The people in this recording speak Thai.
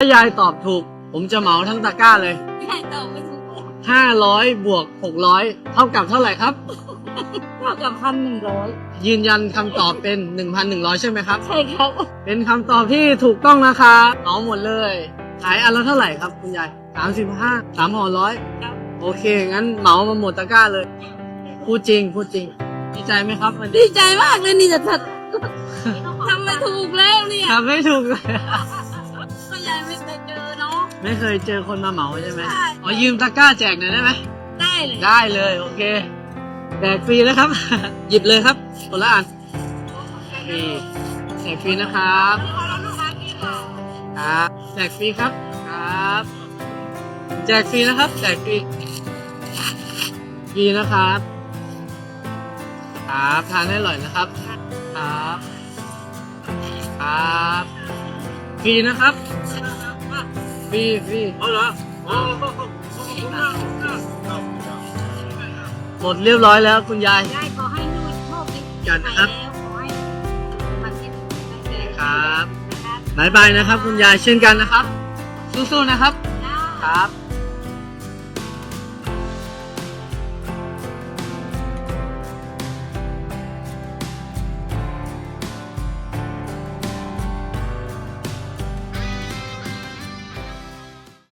ถ้ายายตอบถูก ผมจะเหมาทั้งตะกร้าเลย ยายตอบไม่ถูกเลย500บวก600เท่ากับเท่าไหร่ครับ เท่ากับพันหนึ่งร้อยยืนยันคำตอบเป็น1,100ใช่ไหมครับ ใช่ครับเป็นคำตอบที่ถูกต้องนะครับเหมาหมดเลย ขายอันละเท่าไหร่ครับคุณยาย35 3ห่อร้อยครับโอเค งั้นเหมามาหมดตะกร้าเลย พูดจริง พูดจริง ดีใจไหมครับวันดีนี้ใจมากเลยนี่จะทัดทำไม่ถูกแล้วเนี่ยทำไม่ถูกเลย ก็ยายไม่เคยเจอเนาะ ไม่เคยเจอคนมาเหมาใช่ไหมใช่ อ๋อยืมตะกร้าแจกหน่อยได้ไหม ได้เลยได้เลยโอเคแจกฟรีนะครับ หยิบเลยครับคนละอันฟรีแจกฟรีนะครับครับแจกฟรีครับครับ แจกฟรีนะครับ แจกฟรีฟรีนะครับครับทานให้อร่อยนะครับครับครับฟรีนะครับ ฟรีฟรีเอาเหรอหมดเรียบร้อยแล้วคุณยายยายขอให้ลูกโชคดีกันนะครับแล้วขอให้มันเป็นตั้งแต่ครับ นะครับ บายบายนะครับ คุณยายเช่นกันนะครับ สู้ๆนะครับจ้าครับ